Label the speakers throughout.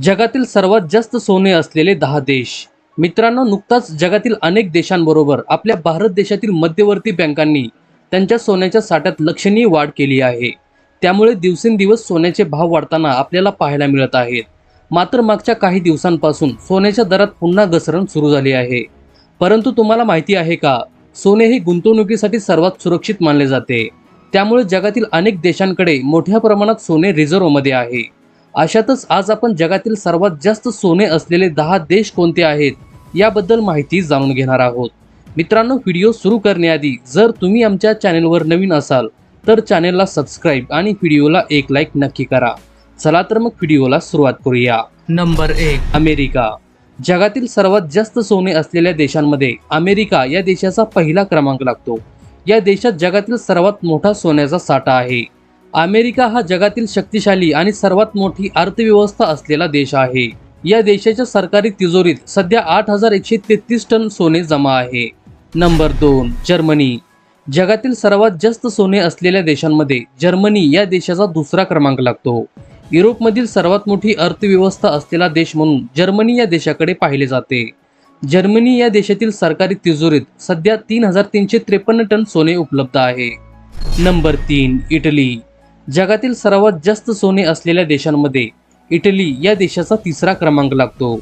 Speaker 1: जगातील सर्वात जास्त सोने असलेले दहा देश. मित्रांनो नुकताच जगातील अनेक देशांबरोबर आपल्या भारत देशातील मध्यवर्ती बँकांनी त्यांच्या सोन्याच्या साठ्यात लक्षणीय वाढ केली आहे. त्यामुळे दिवसेंदिवस सोन्याचे भाव वाढताना आपल्याला पाहायला मिळत आहेत. मात्र मागच्या काही दिवसांपासून सोन्याच्या दरात पुन्हा घसरण सुरू झाली आहे. परंतु तुम्हाला माहिती आहे का सोने हे गुंतवणुकीसाठी सर्वात सुरक्षित मानले जाते. त्यामुळे जगातील अनेक देशांकडे मोठ्या प्रमाणात सोने रिझर्व्हमध्ये आहे. अशातच आज आपण जगातील सर्वात जास्त सोने असलेले दहा देश कोणते आहेत याबद्दल माहिती जाणून घेणार आहोत. मित्रांनो व्हिडिओ सुरू करण्याआधी जर तुम्ही आमच्या चॅनेलवर नवीन असाल तर चॅनेलला सबस्क्राईब आणि व्हिडिओला एक लाईक नक्की करा. चला तर मग व्हिडिओला सुरुवात करूया. नंबर एक. अमेरिका. जगातील सर्वात जास्त सोने असलेल्या देशांमध्ये अमेरिका या देशाचा पहिला क्रमांक लागतो. या देशात जगातील सर्वात मोठा सोन्याचा साठा आहे. अमेरिका हा जगातील शक्तिशाली आणि सर्वात मोठी अर्थव्यवस्था असलेला देश आहे. या देशाच्या सरकारी तिजोरीत सध्या आठ हजार एकशे तेहतीस टन सोने जमा आहे. नंबर दोन जर्मनी. जगातील सर्वात जास्त सोने असलेल्या देशांमध्ये जर्मनी या देशाचा दुसरा क्रमांक लागतो. युरोपमधील सर्वात मोठी अर्थव्यवस्था असलेला देश म्हणून जर्मनी या देशाकडे पाहिले जाते. जर्मनी या देशातील सरकारी तिजोरीत सध्या तीन हजार तीनशे त्रेपन्न टन सोने उपलब्ध आहे. नंबर तीन इटली. जगातील सर्वात जास्त सोने असलेल्या देशांमध्ये इटली या देशाचा तिसरा क्रमांक लागतो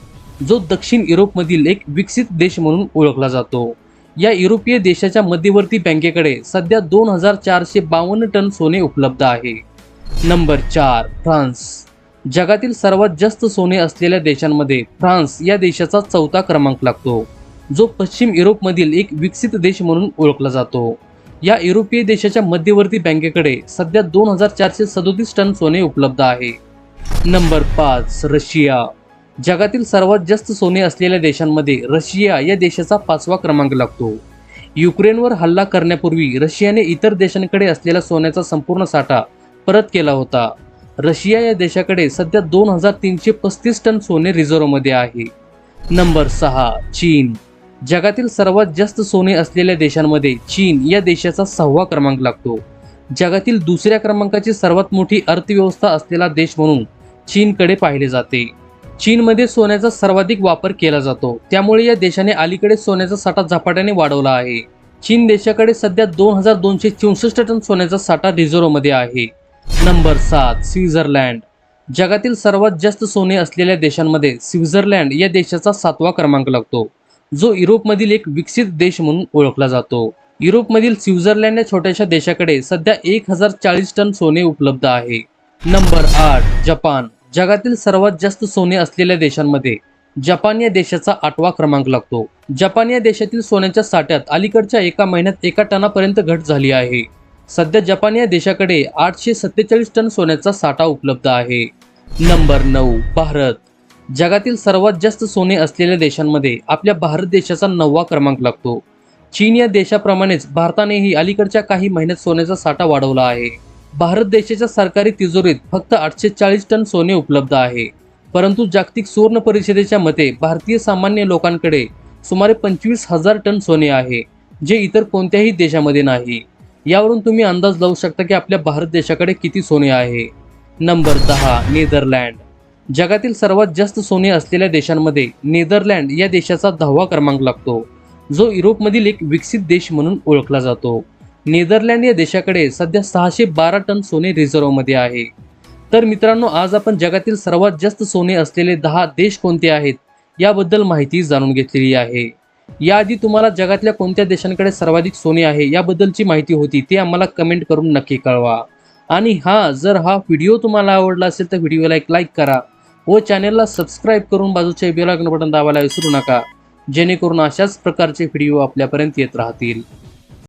Speaker 1: जो दक्षिण युरोपमधील एक विकसित देश म्हणून ओळखला जातो. या युरोपीय देशाच्या मध्यवर्ती बँकेकडे सध्या दोन हजार चारशे बावन्न टन सोने उपलब्ध आहे. नंबर चार फ्रान्स. जगातील सर्वात जास्त सोने असलेल्या देशांमध्ये फ्रान्स या देशाचा चौथा क्रमांक लागतो जो पश्चिम युरोपमधील एक विकसित देश म्हणून ओळखला जातो. या युरोपीय देशाच्या मध्यवर्ती बँकेकडे सध्या दोन हजार चारशे सदोतीस टन सोने उपलब्ध आहे. नंबर पाच रशिया. जगातील सर्वात जास्त सोने असलेल्या देशांमध्ये रशिया या देशाचा पाचवा क्रमांक लागतो. युक्रेनवर हल्ला करण्यापूर्वी रशियाने इतर देशांकडे असलेला सोन्याचा संपूर्ण साठा परत केला होता. रशिया या देशाकडे सध्या दोन हजार तीनशे पस्तीस टन सोने रिझर्व्हमध्ये आहे. नंबर सहा चीन. जगातील सर्वात जास्त सोने असलेल्या देशांमध्ये चीन या देशाचा सहावा क्रमांक लागतो. जगातील दुसऱ्या क्रमांकाची सर्वात मोठी अर्थव्यवस्था असलेला देश म्हणून चीनकडे पाहिले जाते. चीनमध्ये सोन्याचा सर्वाधिक वापर केला जातो. त्यामुळे या देशाने अलीकडे सोन्याचा साठा झपाट्याने वाढवला आहे. चीन देशाकडे सध्या दोन हजार दोनशे चौसष्ट टन सोन्याचा साठा रिझर्व्हमध्ये आहे. नंबर सात स्वित्झर्लंड. जगातील सर्वात जास्त सोने असलेल्या देशांमध्ये स्वित्झर्लंड या देशाचा सातवा क्रमांक लागतो. जो युरोपमधील एक विकसित देश म्हणून ओळखला जातो. युरोपमधील स्वित्झर्लंड या छोट्याशा देशाकडे सध्या एक हजार चाळीस टन सोने उपलब्ध आहे. नंबर आठ जपान. जगातील सर्वात जास्त सोने असलेल्या देशांमध्ये जपान या देशाचा आठवा क्रमांक लागतो. जपान या देशातील सोन्याच्या साठ्यात अलीकडच्या एका महिन्यात एका टनापर्यंत घट झाली आहे. सध्या जपान या देशाकडे आठशे सत्तेचाळीस टन सोन्याचा साठा उपलब्ध आहे. नंबर नऊ भारत. जगातील सर्वात जास्त सोने असलेल्या देशांमध्ये आपल्या भारत देशाचा नववा क्रमांक लागतो. चीन या देशाप्रमाणेच भारतानेही अलीकडच्या काही महिन्यात सोन्याचा साठा वाढवला आहे. भारत देशाच्या सरकारी तिजोरीत फक्त आठशे चाळीस टन सोने उपलब्ध आहे. परंतु जागतिक सुवर्ण परिषदेच्या मते भारतीय सामान्य लोकांकडे सुमारे पंचवीस हजार टन सोने आहे जे इतर कोणत्याही देशामध्ये नाही. यावरून तुम्ही अंदाज लावू शकता की आपल्या भारत देशाकडे किती सोने आहे. नंबर दहा नेदरलँड. जगातील सर्वात जास्त सोने असलेल्या देशांमध्ये नेदरलँड या देशाचा दहावा क्रमांक लागतो. जो युरोपमधील एक विकसित देश म्हणून ओळखला जातो. नेदरलँड या देशाकडे सध्या सहाशे बारा टन सोने रिझर्व्हमध्ये आहे. तर मित्रांनो आज आपण जगातील सर्वात जास्त सोने असलेले दहा देश कोणते आहेत याबद्दल माहिती जाणून घेतलेली आहे. याआधी तुम्हाला जगातल्या कोणत्या देशांकडे सर्वाधिक सोने आहे याबद्दलची माहिती होती ते आम्हाला कमेंट करून नक्की कळवा. आणि हा जर हा व्हिडिओ तुम्हाला आवडला असेल तर व्हिडिओला एक लाईक करा. व चॅनेलला सबस्क्राईब करून बाजूचे बेल बटन दाबायला विसरू नका जेणेकरून अशाच प्रकारचे व्हिडिओ आपल्यापर्यंत येत राहतील.